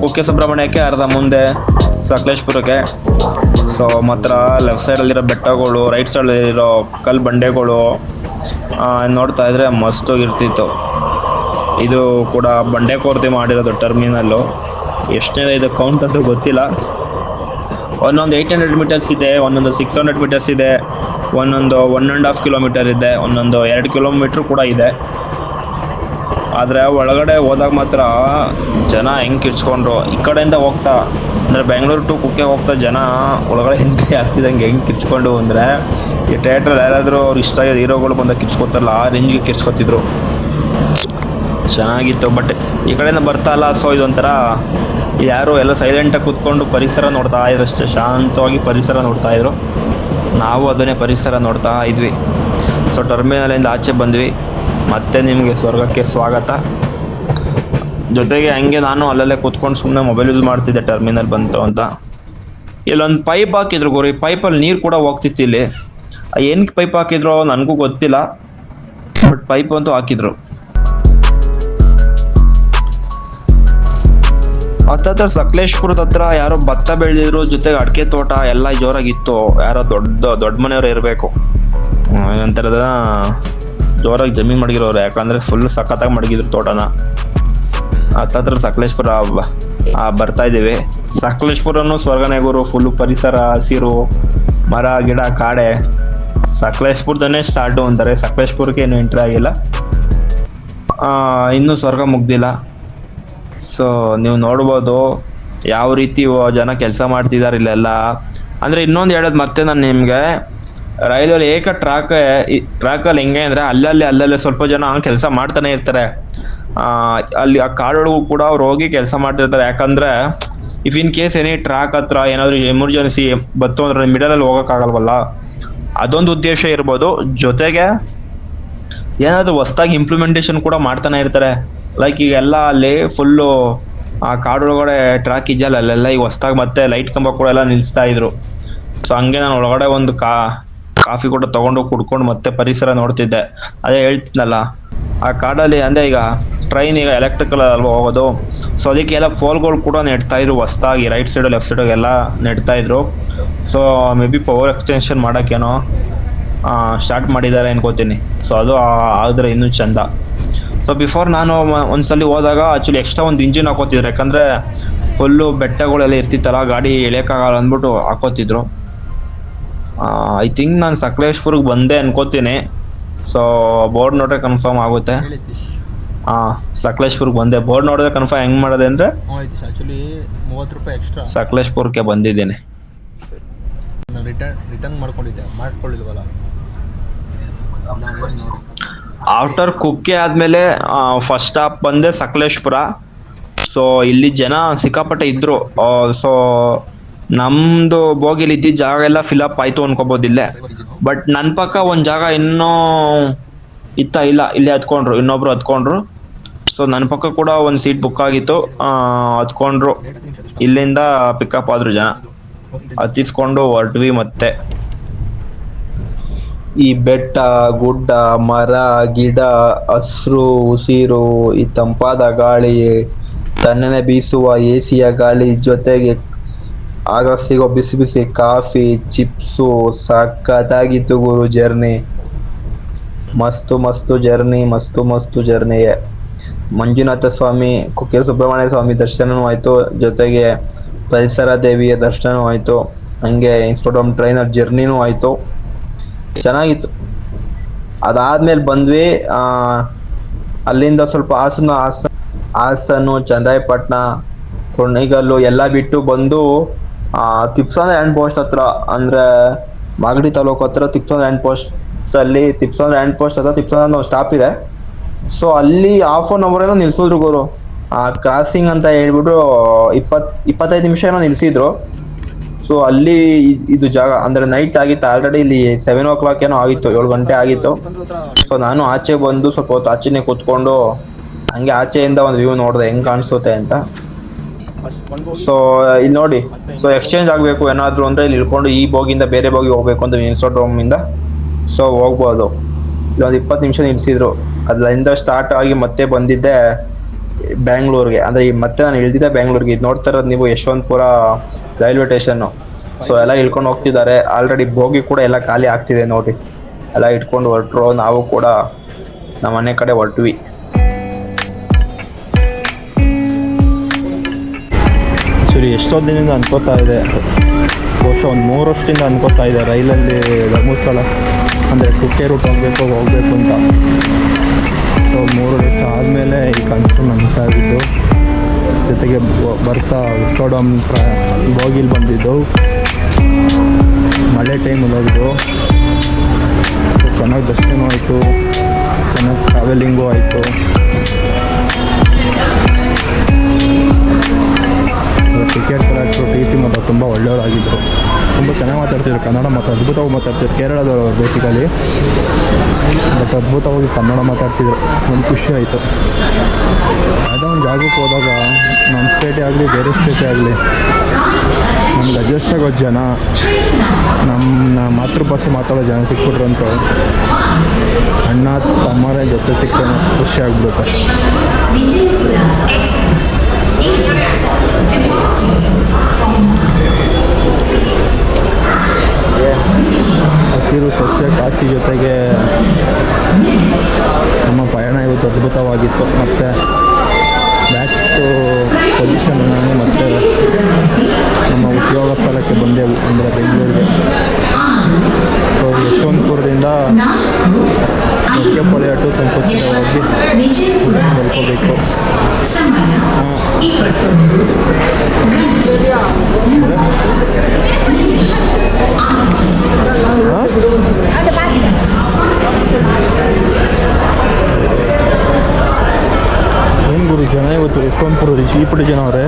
ಕುಕ್ಕೆ ಸುಬ್ರಹ್ಮಣ್ಯಕ್ಕೆ, ಅರ್ಧ ಮುಂದೆ ಸಕಲೇಶ್ಪುರಕ್ಕೆ ಸೊ ಮಾತ್ರ ಲೆಫ್ಟ್ ಸೈಡಲ್ಲಿರೋ ಬೆಟ್ಟಗಳು ರೈಟ್ ಸೈಡಲ್ಲಿರೋ ಕಲ್ಲು ಬಂಡೆಗಳು ನೋಡ್ತಾ ಇದ್ರೆ ಮಸ್ತಾಗಿರ್ತಿತ್ತು ಇದು ಕೂಡ ಬಂಡೆ ಕೋರ್ತಿ ಮಾಡಿರೋದು ಟರ್ಮಿನಲ್ಲು ಎಷ್ಟನೇ ಇದು ಕೌಂಟ್ ಅಂತ ಗೊತ್ತಿಲ್ಲ. ಒಂದೊಂದು ಏಯ್ಟ್ ಹಂಡ್ರೆಡ್ ಮೀಟರ್ಸ್ ಇದೆ, ಒಂದೊಂದು ಸಿಕ್ಸ್ ಹಂಡ್ರೆಡ್ ಮೀಟರ್ಸ್ ಇದೆ, ಒಂದೊಂದು ಒನ್ ಆ್ಯಂಡ್ ಹಾಫ್ ಕಿಲೋಮೀಟರ್ ಇದೆ, ಒಂದೊಂದು ಎರಡು ಕಿಲೋಮೀಟ್ರ್ ಕೂಡ ಇದೆ. ಆದರೆ ಒಳಗಡೆ ಹೋದಾಗ ಮಾತ್ರ ಜನ ಹೆಂಗೆ ಕಿರ್ಚ್ಕೊಂಡ್ರು? ಈ ಕಡೆಯಿಂದ ಹೋಗ್ತಾ, ಅಂದರೆ ಬೆಂಗಳೂರು ಟು ಕುಕ್ಕೆ ಹೋಗ್ತಾ ಜನ ಒಳಗಡೆ ಹೆಂಗೆ ಆಗ್ತಿದ್ದಂಗೆ ಹೆಂಗೆ ಕಿರ್ಚ್ಕೊಂಡು ಅಂದರೆ ಈ ಥಿಯೇಟ್ರಲ್ಲಿ ಯಾರಾದರೂ ಅವ್ರು ಇಷ್ಟ ಆಗಿರೋ ಹೀರೋಗಳು ಬಂದಾಗ ಕಿರ್ಚ್ಕೊತಾರಲ್ಲ, ಆ ರೇಂಜ್ಗೆ ಕಿರ್ಚ್ಕೊತಿದ್ರು. ಚೆನ್ನಾಗಿತ್ತು. ಬಟ್ ಈ ಕಡೆಯಿಂದ ಬರ್ತಾ ಇಲ್ಲ. ಸೊ ಇದೊಂಥರ ಯಾರು ಎಲ್ಲ ಸೈಲೆಂಟಾಗಿ ಕೂತ್ಕೊಂಡು ಪರಿಸರ ನೋಡ್ತಾ ಇದ್ರು ಅಷ್ಟೇ. ಶಾಂತವಾಗಿ ಪರಿಸರ ನೋಡ್ತಾ ಇದ್ರು. ನಾವು ಅದನ್ನೇ ಪರಿಸರ ನೋಡ್ತಾ ಇದ್ವಿ. ಸೊ ಟರ್ಮಿನಲಿಂದ ಆಚೆ ಬಂದ್ವಿ. ಮತ್ತೆ ನಿಮಗೆ ಸ್ವರ್ಗಕ್ಕೆ ಸ್ವಾಗತ. ಜೊತೆಗೆ ಹಂಗೆ ನಾನು ಅಲ್ಲಲ್ಲೇ ಕೂತ್ಕೊಂಡು ಸುಮ್ಮನೆ ಮೊಬೈಲ್ ಯೂಸ್ ಮಾಡ್ತಿದ್ದೆ ಟರ್ಮಿನಲ್ ಬಂತು ಅಂತ. ಇಲ್ಲೊಂದು ಪೈಪ್ ಹಾಕಿದ್ರು ಗುರು. ಈ ಪೈಪಲ್ಲಿ ನೀರು ಕೂಡ ಹೋಗ್ತಿತ್ತು ಇಲ್ಲಿ. ಏನಕ್ಕೆ ಪೈಪ್ ಹಾಕಿದ್ರು ನನಗೂ ಗೊತ್ತಿಲ್ಲ. ಬಟ್ ಪೈಪ್ ಅಂತೂ ಹಾಕಿದ್ರು. ಹತ್ತತ್ರ ಸಕಲೇಶ್ಪುರದ ಹತ್ರ ಯಾರೋ ಭತ್ತ ಬೆಳೆದಿದ್ರು ಜೊತೆಗೆ ಅಡಿಕೆ ತೋಟ ಎಲ್ಲ ಜೋರಾಗಿತ್ತು. ಯಾರೋ ದೊಡ್ಡ ದೊಡ್ಡ ಮನೆಯವ್ರು ಇರಬೇಕು. ಏನಂತಾರದ ಜೋರಾಗಿ ಜಮೀನು ಮಡಗಿರೋರು. ಯಾಕಂದ್ರೆ ಫುಲ್ ಸಖತ್ತಾಗಿ ಮಡಗಿದ್ರು ತೋಟನ. ಹತ್ತತ್ರ ಸಕಲೇಶ್ಪುರ ಬರ್ತಾ ಇದ್ದೀವಿ. ಸಕಲೇಶ್ಪುರನು ಸ್ವರ್ಗನೇ ಗುರು. ಫುಲ್ಲು ಪರಿಸರ, ಹಸಿರು, ಮರ, ಗಿಡ, ಕಾಡೆ. ಸಕಲೇಶ್ಪುರದನ್ನೇ ಸ್ಟಾರ್ಟು ಅಂತಾರೆ. ಸಕಲೇಶ್ಪುರಕ್ಕೆ ಏನು ಎಂಟ್ರಿ ಆಗಿಲ್ಲ. ಇನ್ನೂ ಸ್ವರ್ಗ ಮುಗ್ದಿಲ್ಲ. ಸೊ ನೀವು ನೋಡ್ಬೋದು ಯಾವ ರೀತಿ ಜನ ಕೆಲಸ ಮಾಡ್ತಿದ್ದಾರೆ ಇಲ್ಲೆಲ್ಲ. ಅಂದರೆ ಇನ್ನೊಂದು ಹೇಳೋದು ಮತ್ತೆ ನಾನು ನಿಮಗೆ, ರೈಲಲ್ಲಿ ಏಕ ಟ್ರಾಕ್ ಟ್ರ್ಯಾಕಲ್ಲಿ ಹೆಂಗೆ ಅಂದರೆ ಅಲ್ಲಲ್ಲಿ ಅಲ್ಲಲ್ಲಿ ಸ್ವಲ್ಪ ಜನ ಕೆಲಸ ಮಾಡ್ತಾನೆ ಇರ್ತಾರೆ. ಅಲ್ಲಿ ಆ ಕಾಡೊಳಗೂ ಕೂಡ ಅವ್ರು ಹೋಗಿ ಕೆಲಸ ಮಾಡ್ತಿರ್ತಾರೆ. ಯಾಕಂದರೆ if in case any track ಹತ್ರ ಏನಾದರೂ ಎಮರ್ಜೆನ್ಸಿ ಬತ್ತು ಅಂದ್ರೆ ಮಿಡಲಲ್ಲಿ ಹೋಗೋಕ್ಕಾಗಲ್ವಲ್ಲ. ಅದೊಂದು ಉದ್ದೇಶ ಇರ್ಬೋದು. ಜೊತೆಗೆ ಏನಾದರೂ ಹೊಸ್ದಾಗಿ ಇಂಪ್ಲಿಮೆಂಟೇಷನ್ ಕೂಡ ಮಾಡ್ತಾನೆ ಇರ್ತಾರೆ. ಲೈಕ್ ಈಗ ಎಲ್ಲ ಅಲ್ಲಿ ಫುಲ್ಲು ಆ ಕಾಡೊಳಗಡೆ ಟ್ರ್ಯಾಕ್ ಇದೆಯಲ್ಲ ಅಲ್ಲೆಲ್ಲ ಈಗ ಹೊಸ್ದಾಗಿ ಮತ್ತೆ ಲೈಟ್ ಕಂಬ ಕೂಡ ಎಲ್ಲ ನಿಲ್ಲಿಸ್ತಾ ಇದ್ರು. ಸೊ ಹಂಗೆ ನಾನು ಒಳಗಡೆ ಒಂದು ಕಾ, ಕಾಫಿ ಕೂಡ ತಗೊಂಡು ಕುಡ್ಕೊಂಡು ಮತ್ತೆ ಪರಿಸರ ನೋಡ್ತಿದ್ದೆ. ಅದೇ ಹೇಳ್ತಿದ್ನಲ್ಲ, ಆ ಕಾಡಲ್ಲಿ ಅಂದರೆ ಈಗ ಟ್ರೈನ್ ಈಗ ಎಲೆಕ್ಟ್ರಿಕಲ್ ಅಲ್ವಾ ಹೋಗೋದು. ಸೊ ಅದಕ್ಕೆಲ್ಲ ಫೋಲ್ಗಳು ಕೂಡ ನೆಡ್ತಾ ಇದ್ರು ಹೊಸ್ದಾಗಿ ರೈಟ್ ಸೈಡು ಲೆಫ್ಟ್ ಸೈಡು ಎಲ್ಲ ನೆಡ್ತಾ ಇದ್ರು. So maybe power extension ಮಾಡೋಕ್ಕೇನೋ ಸ್ಟಾರ್ಟ್ ಮಾಡಿದ್ದಾರೆ ಅನ್ಕೋತೀನಿ. ಸೊ ಅದು ಆದ್ರೆ ಇನ್ನೂ ಚಂದ. ಸೊ ಬಿಫೋರ್ ನಾನು ಒಂದ್ಸಲಿ ಹೋದಾಗ ಆ್ಯಕ್ಚುಲಿ ಎಕ್ಸ್ಟ್ರಾ ಒಂದು ಇಂಜಿನ್ ಹಾಕೋತಿದ್ರು. ಯಾಕಂದರೆ ಫುಲ್ಲು ಬೆಟ್ಟಗಳೆಲ್ಲ ಇರ್ತಿತ್ತಲ್ಲ ಗಾಡಿ ಎಳೆಯೋಕ್ಕಾಗಲ್ಲ ಅಂದ್ಬಿಟ್ಟು ಹಾಕೋತಿದ್ರು. ಐ ಥಿಂಕ್ ನಾನು ಸಕಲೇಶ್ಪುರ್ಗೆ ಬಂದೆ ಅನ್ಕೋತೀನಿ. ಸೊ ಬೋರ್ಡ್ ನೋಡ್ರೆ ಕನ್ಫರ್ಮ್ ಆಗುತ್ತೆ. ಹಾ ಸಕಲೇಶ್ಪುರ್ಗೆ ಬಂದೆ. ಬೋರ್ಡ್ ನೋಡಿದ್ರೆ ಕನ್ಫರ್ಮ್ ಹೆಂಗೆ ಮಾಡೋದೆ ಅಂದರೆ ಮೂವತ್ತು ರೂಪಾಯಿ ಎಕ್ಸ್ಟ್ರಾ ಸಕಲೇಶ್ಪುರಕ್ಕೆ ಬಂದಿದ್ದೀನಿ. ನಾನು ರಿಟರ್ನ್ ರಿಟರ್ನ್ ಮಾಡ್ಕೊಂಡಿದ್ದೆ ಮಾಡ್ಕೊಳ್ಳಿಲ್ವಲ್ಲ? ಆಫ್ಟರ್ ಕುಕ್ಕೆ ಆದಮೇಲೆ ಫಸ್ಟ್ ಸ್ಟಾಪ್ ಬಂದೆ ಸಕಲೇಶ್ಪುರ. ಸೊ ಇಲ್ಲಿ ಜನ ಸಿಕ್ಕಾಪಟ್ಟೆ ಇದ್ರು. ಸೊ ನಮ್ಮದು ಬೋಗಿಲಿ ಇದ್ದಿದ್ದ ಜಾಗ ಎಲ್ಲ ಫಿಲಪ್ ಆಯಿತು ಅನ್ಕೋಬೋದು ಇಲ್ಲೇ. ಬಟ್ ನನ್ನ ಪಕ್ಕ ಒಂದು ಜಾಗ ಇನ್ನೂ ಇತ್ತ ಇಲ್ಲ, ಇಲ್ಲೇ ಹತ್ಕೊಂಡ್ರು, ಇನ್ನೊಬ್ರು ಹತ್ಕೊಂಡ್ರು. ಸೊ ನನ್ನ ಪಕ್ಕ ಕೂಡ ಒಂದು ಸೀಟ್ ಬುಕ್ ಆಗಿತ್ತು. ಹತ್ಕೊಂಡ್ರು. ಇಲ್ಲಿಂದ ಪಿಕಪ್ ಆದ್ರು ಜನ. ಹತ್ತಿಸ್ಕೊಂಡು ಹೊರಟ್ವಿ ಮತ್ತೆ. ಈ ಬೆಟ್ಟ, ಗುಡ್ಡ, ಮರ, ಗಿಡ, ಹಸ್ರು, ಉಸಿರು ಈ ತಂಪಾದ ಗಾಳಿ ತಣ್ಣನೆ ಬೀಸುವ ಎಸಿಯ ಗಾಳಿ ಜೊತೆಗೆ ಆಗ ಸಿಗೋ ಬಿಸಿ ಬಿಸಿ ಕಾಫಿ, ಚಿಪ್ಸು ಸಖತ್ತಾಗಿತ್ತು ಗುರು ಜರ್ನಿ. ಮಸ್ತು ಮಸ್ತು ಜರ್ನಿ, ಮಸ್ತು ಮಸ್ತು ಜರ್ನಿಯೇ. ಮಂಜುನಾಥ ಸ್ವಾಮಿ ಕುಕ್ಕೆ ಸುಬ್ರಹ್ಮಣ್ಯ ಸ್ವಾಮಿ ದರ್ಶನವೂ ಆಯಿತು. ಜೊತೆಗೆ ಪರಿಸರ ದೇವಿಯ ದರ್ಶನವೂ ಆಯಿತು. ಹಂಗೆ ಇನ್ಸ್ಟೋಡಮ್ ಟ್ರೈನರ್ ಜರ್ನಿನೂ ಆಯಿತು. ಚೆನ್ನಾಗಿತ್ತು. ಅದಾದ್ಮೇಲೆ ಬಂದ್ವಿ ಆ, ಅಲ್ಲಿಂದ ಸ್ವಲ್ಪ ಹಾಸನ ಹಾಸನ ಹಾಸನು ಚಂದ್ರಾಯಪಟ್ಟಣ ಕೊಣಿಗಲ್ಲು ಎಲ್ಲ ಬಿಟ್ಟು ಬಂದು ಆ, ತಿಪ್ಸಂದ್ರ ಹ್ಯಾಂಡ್ ಪೋಸ್ಟ್ ಹತ್ರ ಅಂದ್ರೆ ಮಾಗಡಿ ತಾಲೂಕು ಹತ್ರ ತಿಪ್ಸಂದ್ರ ಹ್ಯಾಂಡ್ ಪೋಸ್ಟ್ ಅಲ್ಲಿ ತಿಪ್ಸಂದ್ರ ಹ್ಯಾಂಡ್ ಪೋಸ್ಟ್ ಹತ್ರ ಒಂದು ಸ್ಟಾಪ್ ಇದೆ. ಸೊ ಅಲ್ಲಿ ಹಾಫ್ ಅನ್ ಅವರ್ ಏನೋ ನಿಲ್ಸಿದ್ರು ಗುರು. ಆ ಕ್ರಾಸಿಂಗ್ ಅಂತ ಹೇಳ್ಬಿಟ್ಟು ಇಪ್ಪತ್ ಇಪ್ಪತ್ತೈದು ನಿಮಿಷ ಏನೋ ನಿಲ್ಸಿದ್ರು. ಸೊ ಅಲ್ಲಿ ಇದು ಜಾಗ, ಅಂದ್ರೆ ನೈಟ್ ಆಗಿತ್ತು ಆಲ್ರೆಡಿ ಇಲ್ಲಿ ಸೆವೆನ್ ಓ ಕ್ಲಾಕ್ ಏನೋ ಆಗಿತ್ತು, ಏಳು ಗಂಟೆ ಆಗಿತ್ತು. ಸೊ ನಾನು ಆಚೆ ಬಂದು ಸ್ವಲ್ಪ ಹೊತ್ತು ಆಚೆನೆ ಕೂತ್ಕೊಂಡು, ಹಂಗೆ ಆಚೆಯಿಂದ ಒಂದು ವ್ಯೂ ನೋಡಿದೆ, ಹೆಂಗ್ ಕಾಣಿಸುತ್ತೆ ಅಂತ. ಸೊ ಇಲ್ಲಿ ನೋಡಿ. ಸೊ ಎಕ್ಸ್ಚೇಂಜ್ ಆಗಬೇಕು ಏನಾದ್ರು ಅಂದ್ರೆ ಇಲ್ಲಿ ಇಳ್ಕೊಂಡು ಈ ಬೋಗಿಂದ ಬೇರೆ ಬೋಗಿ ಹೋಗ್ಬೇಕು ಅಂತ ಇನ್ಸ್ಟಾಗ್ರಾಮ್ ಇಂದ. ಸೊ ಹೋಗ್ಬೋದು. ಇಲ್ಲೊಂದು ಇಪ್ಪತ್ತು ನಿಮಿಷ ನಿಲ್ಸಿದ್ರು. ಅದರಿಂದ ಸ್ಟಾರ್ಟ್ ಆಗಿ ಮತ್ತೆ ಬಂದಿದ್ದೆ. ಬ್ಯಾಂಗ್ಳೂರ್ಗೆ. ಅಂದ್ರೆ ಈ ಮತ್ತೆ ನಾನು ಇಳಿದಿದ್ದೆ ಬ್ಯಾಂಗ್ಳೂರ್ಗೆ. ಇದು ನೋಡ್ತಾ ಇರೋದು ನೀವು ಯಶವಂತಪುರ ರೈಲ್ವೆ ಸ್ಟೇಷನ್ನು. ಸೊ ಎಲ್ಲ ಇಳ್ಕೊಂಡು ಹೋಗ್ತಿದ್ದಾರೆ. ಆಲ್ರೆಡಿ ಬೋಗಿ ಕೂಡ ಎಲ್ಲ ಖಾಲಿ ಆಗ್ತಿದೆ ನೋಡಿ. ಎಲ್ಲ ಇಟ್ಕೊಂಡು ಹೊರಟ್ರು. ನಾವು ಕೂಡ ನಮ್ಮ ಮನೆ ಕಡೆ ಹೊರಟ್ವಿ. ಸರಿ ಎಷ್ಟೋ ದಿನದಿಂದ ಅನ್ಕೋತಾ ಇದೆ. ಬಹುಶಃ ಒಂದು ಮೂರು ವರ್ಷದಿಂದ ಅನ್ಕೋತಾ ಇದೆ. ರೈಲಲ್ಲಿ ಧರ್ಮಸ್ಥಳ, ಅಂದರೆ ಕುಕ್ಕೆ ರೂಟ್ ಹೋಗಬೇಕು ಹೋಗಬೇಕು ಅಂತ. ಸೊ ಮೂರು ದಿವಸ ಆದಮೇಲೆ ಈ ಕನಸು ನನಸಾಗಿದ್ದು. ಜೊತೆಗೆ ಬರ್ತಾ ವಿಸ್ಕೋಡಮ್ ಪ್ರ ಬೋಗಿಲ್ ಬಂದಿದ್ದು. ಮಳೆ ಟೈಮಲ್ಲಿ ಹೋಗಿದ್ದು. ಚೆನ್ನಾಗಿ ದರ್ಶನ ಆಯಿತು. ಚೆನ್ನಾಗಿ ಟ್ರಾವೆಲಿಂಗು ಆಯಿತು. ಟಿಕೆಟ್ ಕಲೆಕ್ಟ್ರು, ಟಿ ಸಿ ಮತ್ತು ತುಂಬ ಒಳ್ಳೆಯವರಾಗಿದ್ದರು ತುಂಬ ಚೆನ್ನಾಗಿ ಮಾತಾಡ್ತಿದ್ರು. ಕನ್ನಡ ಮತ್ತು ಅದ್ಭುತವಾಗಿ ಮಾತಾಡ್ತಿದ್ರು. ಕೇರಳದವರು ಬೇಸಿಕಲಿ ಬಟ್ ಅದ್ಭುತವಾಗಿ ಕನ್ನಡ ಮಾತಾಡ್ತಿದ್ರು. ಒಂದು ಖುಷಿ ಆಯಿತು. ಯಾವುದೋ ಒಂದು ಜಾಗಕ್ಕೆ ಹೋದಾಗ ನಮ್ಮ ಸ್ಟೇಟೇ ಆಗಲಿ, ಬೇರೆ ಸ್ಟೇಟೇ ಆಗಲಿ, ನಮ್ಗೆ ಅಡ್ಜಸ್ಟ್ ಆಗೋ ಜನ ನಮ್ಮ ಮಾತೃಭಾಷೆ ಮಾತಾಡೋ ಜನ ಸಿಕ್ಬಿಟ್ರು ಅಂತ ಅಣ್ಣ, ತಮ್ಮರೇ ಜೊತೆ ಸಿಕ್ಕರೆ ಖುಷಿ ಆಗ್ಬಿಡುತ್ತೆ. ಎಕ್ಸ್ಪ್ರೆಸ್ ಹಸಿರು ಸಸ್ಯ ಕಾಶಿ ಜೊತೆಗೆ ನಮ್ಮ ಪಯಣ ಇವತ್ತು ಅದ್ಭುತವಾಗಿತ್ತು. ಮತ್ತು ಬ್ಯಾಕ್ ಟು ಪೊಸಿಷನ್ ನಾನು ಮತ್ತೆ ನಮ್ಮ ಉದ್ಯೋಗ ಸ್ಥಳಕ್ಕೆ ಬಂದೆವು ಅಂದರೆ ಬೆಂಗಳೂರಿಗೆ. ಸೊ ಯಶವಂತಪುರದಿಂದ ಮುಖ್ಯಪಾಳ್ಯ ಟು ಸಂಕೋಚಿತ ವಿಜಯಪುರ ತಲುಪಬೇಕು ಏನು ಗುರು ಜನ ಇವತ್ತು ಯಶವಂತಪುರ ಈ ಪುಡಿ ಜನ ಅವರೇ?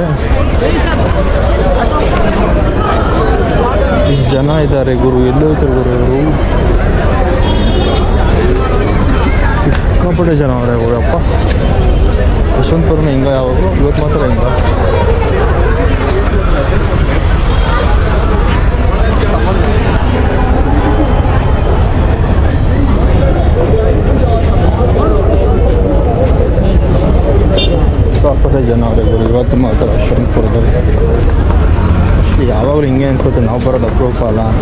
ಇಷ್ಟು ಜನ ಇದ್ದಾರೆ ಗುರು, ಎಲ್ಲಿ ಗುರು ಇವರು? ಸಿಕ್ಕಾಪಟ್ಟೆ ಜನ ಅವರೇ ಅಪ್ಪ. ಯಶವಂತಪುರನ ಹಿಂಗ ಯಾವಾಗ? ಇವತ್ತು ಮಾತ್ರ ಹಿಂಗ? বলা